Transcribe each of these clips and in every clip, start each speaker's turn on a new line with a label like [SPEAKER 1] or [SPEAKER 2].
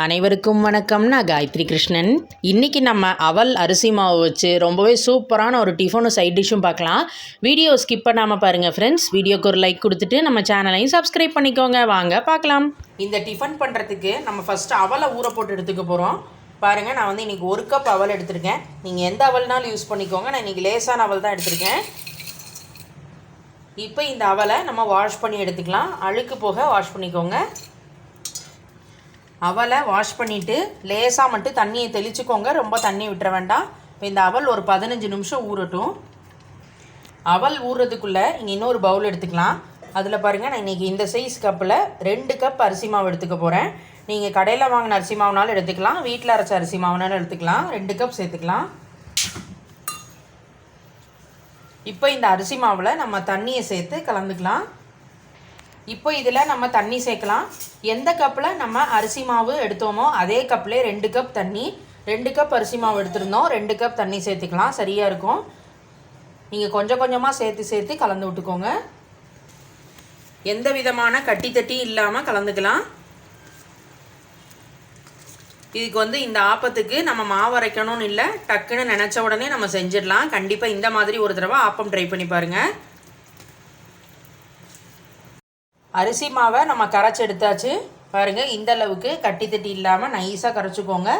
[SPEAKER 1] அனைவருக்கும் வணக்கம். நான் காயத்ரி கிருஷ்ணன். இன்றைக்கி நம்ம அவல் அரிசி மாவு வச்சு ரொம்பவே சூப்பரான ஒரு டிஃபனும் சைட் டிஷ்ஷும் பார்க்கலாம். வீடியோ ஸ்கிப் பண்ணாமல் பாருங்கள் ஃப்ரெண்ட்ஸ் வீடியோக்கு ஒரு லைக் கொடுத்துட்டு நம்ம சேனலையும் சப்ஸ்கிரைப் பண்ணிக்கோங்க. வாங்க பார்க்கலாம். இந்த டிஃபன் பண்ணுறதுக்கு நம்ம ஃபஸ்ட்டு அவலை ஊற போட்டு எடுத்துக்க போகிறோம் பாருங்கள் நான் வந்து இன்றைக்கி ஒரு கப் அவல் எடுத்திருக்கேன். நீங்கள் எந்த அவல்னாலும் யூஸ் பண்ணிக்கோங்க. நான் இன்றைக்கி லேசான அவல் தான் எடுத்திருக்கேன். இப்போ இந்த அவலை நம்ம வாஷ் பண்ணி எடுத்துக்கலாம். அழுக்கு போக வாஷ் பண்ணிக்கோங்க. அவலை வாஷ் பண்ணிவிட்டு லேசாக மட்டும் தண்ணியை தெளிச்சுக்கோங்க. ரொம்ப தண்ணி விட்டுற வேண்டாம். இப்போ இந்த அவல் ஒரு பதினஞ்சு நிமிஷம் ஊறட்டும். அவல் ஊறுறதுக்குள்ளே இங்கே இன்னொரு பவுல் எடுத்துக்கலாம். அதில் பாருங்கள் நான் இன்றைக்கி இந்த சைஸ் கப்பில் ரெண்டு கப் அரிசி மாவு எடுத்துக்க போகிறேன் நீங்கள் கடையில் வாங்கின அரிசி மாவுனாலும் எடுத்துக்கலாம். வீட்டில் அரைச்ச அரிசி மாவுனாலும் எடுத்துக்கலாம். ரெண்டு கப் சேர்த்துக்கலாம். இப்போ இந்த அரிசி மாவில் நம்ம தண்ணியை சேர்த்து கலந்துக்கலாம். இப்போ இதில் நம்ம தண்ணி சேர்க்கலாம். எந்த கப்பில் நம்ம அரிசி மாவு எடுத்தோமோ அதே கப்பில் ரெண்டு கப் தண்ணி ரெண்டு கப் அரிசி மாவு எடுத்திருந்தோம் ரெண்டு கப் தண்ணி சேர்த்துக்கலாம். சரியாக இருக்கும். நீங்கள் கொஞ்சம் கொஞ்சமாக சேர்த்து சேர்த்து கலந்து விட்டுக்கோங்க. எந்த விதமான கட்டி தட்டி இல்லாமல் கலந்துக்கலாம். இதுக்கு வந்து இந்த ஆப்பத்துக்கு நம்ம மாவு அரைக்கணும்னு இல்லை டக்குன்னு நினச்ச உடனே நம்ம செஞ்சிடலாம். கண்டிப்பாக இந்த மாதிரி ஒரு தடவை ஆப்பம் ட்ரை பண்ணி பாருங்கள் அரிசி மாவை நம்ம கரைச்சி எடுத்தாச்சு. பாருங்கள் இந்த அளவுக்கு கட்டி தட்டி இல்லாமல் நைஸாக கரைச்சிக்கோங்க.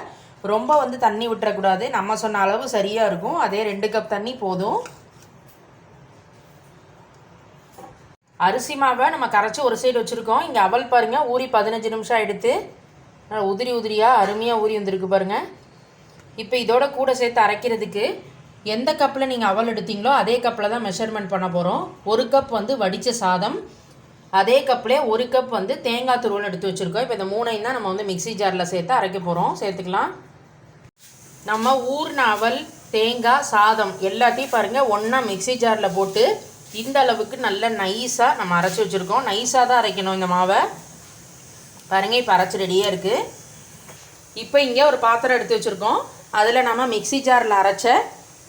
[SPEAKER 1] ரொம்ப வந்து தண்ணி விட்டுறக்கூடாது நம்ம சொன்ன அளவு சரியாக இருக்கும். அதே ரெண்டு கப் தண்ணி போதும். அரிசி மாவை நம்ம கரைச்சி ஒரு சைடு வச்சுருக்கோம். இங்கே அவல் பாருங்கள் ஊறி பதினஞ்சு நிமிஷம் எடுத்து உதிரி உதிரியாக அருமையாக ஊறி வந்திருக்கு பாருங்கள் இப்போ இதோட கூட சேர்த்து அரைக்கிறதுக்கு எந்த கப்பில் நீங்கள் அவல் எடுத்தீங்களோ அதே கப்பில் தான் மெஷர்மெண்ட் பண்ண போகிறோம் ஒரு கப் வந்து வடித்த சாதம் அதே கப்லேயே ஒரு கப் வந்து தேங்காய் துருவல் எடுத்து வச்சுருக்கோம். இப்போ இந்த மூணையும் தான் நம்ம வந்து மிக்சி ஜாரில் சேர்த்து அரைக்க போகிறோம் சேர்த்துக்கலாம். நம்ம ஊர்ன அவல் தேங்காய் சாதம் எல்லாத்தையும் பாருங்கள் ஒன்றா மிக்சி ஜாரில் போட்டு இந்த அளவுக்கு நல்ல நைஸாக நம்ம அரைச்சி வச்சுருக்கோம். நைஸாக தான் அரைக்கணும் இந்த மாவை. பாருங்கள் இப்போ அரைச்சி ரெடியாக இருக்குது இப்போ இங்கே ஒரு பாத்திரம் எடுத்து வச்சுருக்கோம். அதில் நம்ம மிக்சி ஜாரில் அரைச்ச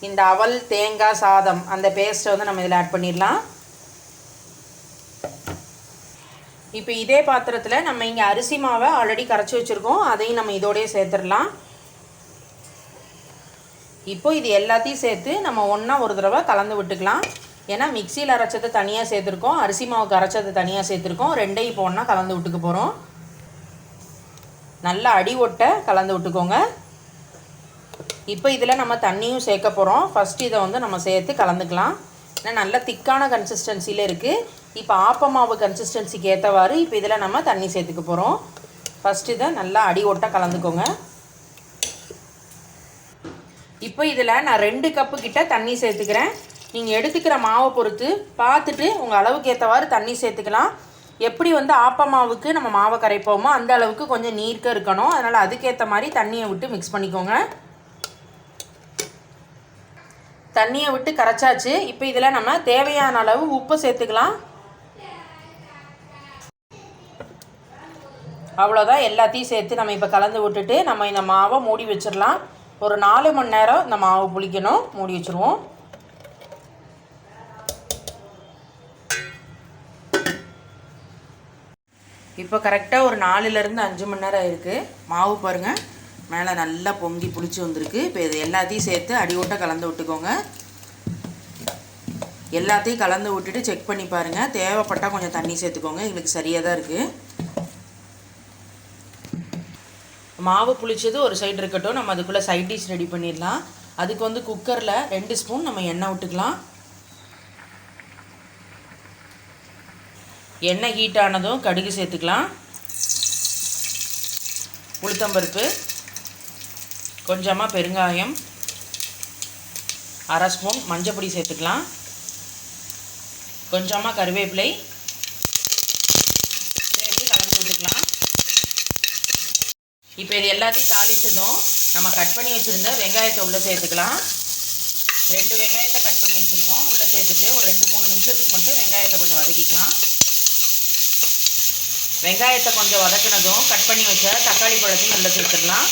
[SPEAKER 1] இந்த அவல் தேங்காய் சாதம் அந்த பேஸ்ட்டை வந்து நம்ம இதில் ஆட் பண்ணிடலாம். இப்போ இதே பாத்திரத்தில் நம்ம இங்கே அரிசி மாவை ஆல்ரெடி கரைச்சி வச்சுருக்கோம். அதையும் நம்ம இதோடய சேர்த்துடலாம். இப்போ இது எல்லாத்தையும் சேர்த்து நம்ம ஒன்றா ஒரு தடவை கலந்து விட்டுக்கலாம். ஏன்னா மிக்சியில் அரைச்சது தனியாக சேர்த்துருக்கோம். அரிசி மாவுக்கு அரைச்சதை தனியாக சேர்த்துருக்கோம். ரெண்டையும் இப்போ ஒன்றா கலந்து விட்டுக்க போகிறோம் நல்லா அடி ஒட்ட கலந்து விட்டுக்கோங்க. இப்போ இதில் நம்ம தண்ணியும் சேர்க்க போகிறோம் ஃபஸ்ட்டு இதை வந்து நம்ம சேர்த்து கலந்துக்கலாம். ஏன்னா நல்ல திக்கான கன்சிஸ்டன்சியில் இருக்குது இப்போ ஆப்ப மாவு கன்சிஸ்டன்சிக்கு ஏற்றவாறு இப்போ இதில் நம்ம தண்ணி சேர்த்துக்க போகிறோம் ஃபஸ்ட்டு இதை நல்லா அடி ஒட்ட கலந்துக்கோங்க. இப்போ இதில் நான் ரெண்டு கப்பு கிட்ட தண்ணி சேர்த்துக்கிறேன். நீங்கள் எடுத்துக்கிற மாவை பொறுத்து பார்த்துட்டு உங்கள் அளவுக்கு ஏற்றவாறு தண்ணி சேர்த்துக்கலாம். எப்படி வந்து ஆப்ப மாவுக்கு நம்ம மாவை கரைப்போமோ அந்த அளவுக்கு கொஞ்சம் நீர்க்க இருக்கணும். அதனால் அதுக்கேற்ற மாதிரி தண்ணியை விட்டு மிக்ஸ் பண்ணிக்கோங்க. தண்ணியை விட்டு கரைச்சாச்சு. இப்போ இதில் நம்ம தேவையான அளவு உப்பு சேர்த்துக்கலாம். அவ்வளோதான் எல்லாத்தையும் சேர்த்து நம்ம இப்போ கலந்து விட்டுட்டு நம்ம இந்த மாவை மூடி வச்சிடலாம். ஒரு நாலு மணி நேரம் இந்த மாவு புளிக்கணும். மூடி வச்சுருவோம். இப்போ கரெக்டாக ஒரு நாலுலேருந்து அஞ்சு மணி நேரம் ஆயிருக்கு. மாவு பாருங்கள் மேலே நல்லா பொங்கி புளிச்சு வந்திருக்கு. இப்போ இது எல்லாத்தையும் சேர்த்து அடி விட்ட கலந்து விட்டுக்கோங்க. எல்லாத்தையும் கலந்து விட்டுட்டு செக் பண்ணி பாருங்கள் தேவைப்பட்டால் கொஞ்சம் தண்ணி சேர்த்துக்கோங்க. எங்களுக்கு சரியாக தான் இருக்குது மாவு புளிச்சது ஒரு சைடு இருக்கட்டும். நம்ம அதுக்குள்ளே சைட் டிஷ் ரெடி பண்ணிடலாம். அதுக்கு வந்து குக்கரில் ரெண்டு ஸ்பூன் நம்ம எண்ணெய் விட்டுக்கலாம். எண்ணெய் ஹீட் ஆனதும் கடுகு சேர்த்துக்கலாம். உளுத்தம்பருப்பு. கொஞ்சமாக பெருங்காயம் அரை ஸ்பூன் மஞ்சப்பொடி சேர்த்துக்கலாம். கொஞ்சமாக கருவேப்பிலை சேர்த்து கலந்து விட்டுக்கலாம். இப்போ இது எல்லாத்தையும் தாளித்ததும் நம்ம கட் பண்ணி வச்சுருந்த வெங்காயத்தை உள்ளே சேர்த்துக்கலாம். ரெண்டு வெங்காயத்தை கட் பண்ணி வச்சுருக்கோம். உள்ளே சேர்த்துட்டு ஒரு ரெண்டு மூணு நிமிஷத்துக்கு மட்டும் வெங்காயத்தை கொஞ்சம் வதக்கிக்கலாம். வெங்காயத்தை கொஞ்சம் வதக்கினதும் கட் பண்ணி வச்ச தக்காளி பழத்தையும் உள்ளே சேர்த்துடலாம்.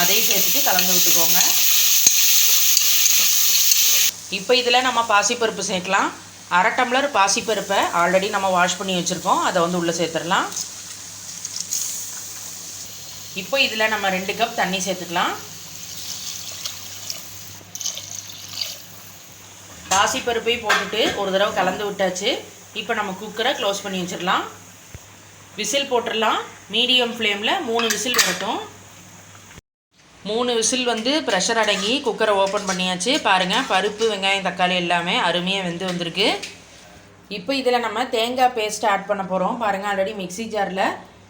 [SPEAKER 1] அதையும் சேர்த்துட்டு கலந்து விட்டுக்கோங்க. இப்போ இதில் நம்ம பாசிப்பருப்பு சேர்க்கலாம். அரை டம்ளர் பாசிப்பருப்பை ஆல்ரெடி நம்ம வாஷ் பண்ணி வச்சுருக்கோம். அதை வந்து உள்ளே சேர்த்துடலாம். இப்போ இதில் நம்ம ரெண்டு கப் தண்ணி சேர்த்துக்கலாம். பாசிப்பருப்பையும் போட்டுட்டு ஒரு தடவை கலந்து விட்டாச்சு. இப்போ நம்ம குக்கரை க்ளோஸ் பண்ணி வச்சிடலாம். விசில் போட்டுடலாம். மீடியம் ஃப்ளேமில் மூணு விசில் வரட்டும். மூணு விசில் வந்து ப்ரெஷர் அடங்கி குக்கரை ஓப்பன் பண்ணியாச்சு. பாருங்கள் பருப்பு வெங்காயம் தக்காளி எல்லாமே அருமையாக வெந்து வந்திருக்கு. இப்போ இதில் நம்ம தேங்காய் பேஸ்ட் ஆட் பண்ண போகிறோம் பாருங்கள் ஆல்ரெடி மிக்ஸி ஜாரில்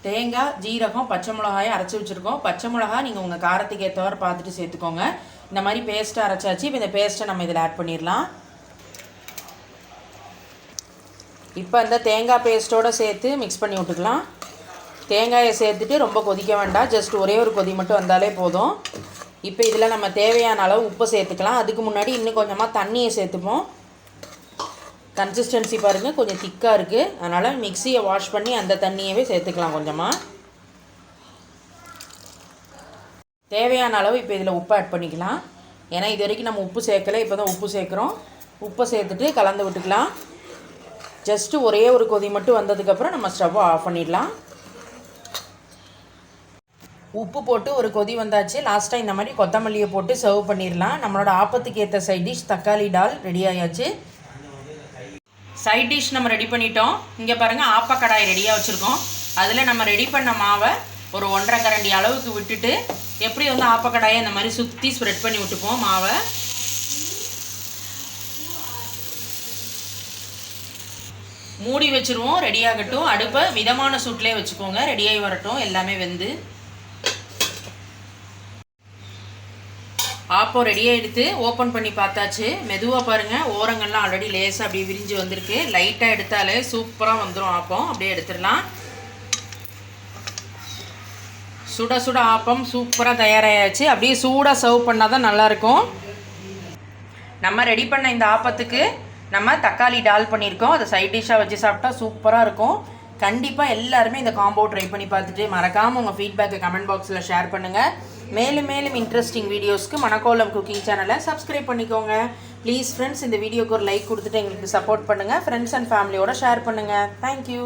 [SPEAKER 1] தேங்காய் ஜீரகம் பச்சை மிளகாயை அரைச்சி வச்சுருக்கோம். பச்சை மிளகா நீங்கள் உங்கள் காரத்துக்கு ஏற்றவாறு பார்த்துட்டு சேர்த்துக்கோங்க. இந்த மாதிரி பேஸ்ட்டை அரைச்சாச்சு. இப்போ இந்த பேஸ்ட்டை நம்ம இதில் ஆட் பண்ணிடலாம். இப்போ இந்த தேங்காய் பேஸ்ட்டோடு சேர்த்து மிக்ஸ் பண்ணி விட்டுக்கலாம். தேங்காயை சேர்த்துட்டு ரொம்ப கொதிக்க வேண்டாம். ஜஸ்ட் ஒரே ஒரு கொதி மட்டும் வந்தாலே போதும். இப்போ இதில் நம்ம தேவையான அளவு உப்பு சேர்த்துக்கலாம். அதுக்கு முன்னாடி இன்னும் கொஞ்சமாக தண்ணியை சேர்த்துப்போம். கன்சிஸ்டன்சி பாருங்கள் கொஞ்சம் திக்காக இருக்குது அதனால் மிக்சியை வாஷ் பண்ணி அந்த தண்ணியவே சேர்த்துக்கலாம் கொஞ்சமாக தேவையான அளவு இப்போ இதில் உப்பு ஆட் பண்ணிக்கலாம். ஏன்னா இது வரைக்கும் நம்ம உப்பு சேர்க்கல இப்போ தான் உப்பு சேர்க்குறோம். உப்பை சேர்த்துட்டு கலந்து விட்டுக்கலாம். ஜஸ்ட்டு ஒரே ஒரு கொதி மட்டும் வந்ததுக்கப்புறம் நம்ம ஸ்டவ்வை ஆஃப் பண்ணிடலாம். உப்பு போட்டு ஒரு கொதி வந்தாச்சு. லாஸ்ட்டாக இந்த மாதிரி கொத்தமல்லியை போட்டு சர்வ் பண்ணிடலாம் நம்மளோட ஆப்பத்துக்கு ஏற்ற சைட் டிஷ் தக்காளி டால் ரெடி ஆயாச்சு. சைட் டிஷ் நம்ம ரெடி பண்ணிட்டோம். இங்கே பாருங்கள் ஆப்பக்கடாய் ரெடியாக வச்சுருக்கோம். அதில் நம்ம ரெடி பண்ண மாவை ஒரு ஒன்றரை கரண்டி அளவுக்கு விட்டுட்டு எப்படி வந்து ஆப்பக்கடாயை இந்த மாதிரி சுற்றி ஸ்ப்ரெட் பண்ணி விட்டுப்போம் மாவை. மூடி வச்சுருவோம் ரெடியாகட்டும் அடுப்பை மிதமான சூட்லேயே வச்சுக்கோங்க. ரெடியாகி வரட்டும். எல்லாமே வெந்து. ஆப்போ ரெடியாக எடுத்து ஓப்பன் பண்ணி பார்த்தாச்சு. மெதுவாக பாருங்கள் ஓரங்கள்லாம் ஆல்ரெடி லேசாக அப்படியே விரிஞ்சு வந்திருக்கு. லைட்டாக எடுத்தாலே சூப்பராக வந்துடும் ஆப்பம். அப்படியே எடுத்துடலாம். சுட சுட ஆப்பம் சூப்பராக தயாராகியாச்சு அப்படியே சூடாக சர்வ் பண்ணால் தான் நல்லாயிருக்கும் நம்ம ரெடி பண்ண இந்த ஆப்பத்துக்கு நம்ம தக்காளி டால் பண்ணியிருக்கோம். அதை சைட் டிஷ்ஷாக வச்சு சாப்பிட்டா சூப்பராக இருக்கும். கண்டிப்பாக எல்லாருமே இந்த காம்போ ட்ரை பண்ணி பார்த்துட்டு மறக்காமல் உங்கள் ஃபீட்பேக்கை கமெண்ட் பாக்ஸில் ஷேர் பண்ணுங்கள் மேலும் மேலும் இன்ட்ரெஸ்டிங் வீடியோஸ்க்கு மணக்கோலம் குக்கிங் சேனலை சப்ஸ்கிரைப் பண்ணிக்கோங்க. ப்ளீஸ் ஃப்ரெண்ட்ஸ் இந்த வீடியோக்கு ஒரு லைக் கொடுத்துட்டு எங்களுக்கு சப்போர்ட் பண்ணுங்கள் ஃப்ரெண்ட்ஸ் அண்ட் ஃபேமிலியோட ஷேர் பண்ணுங்கள் தேங்க்யூ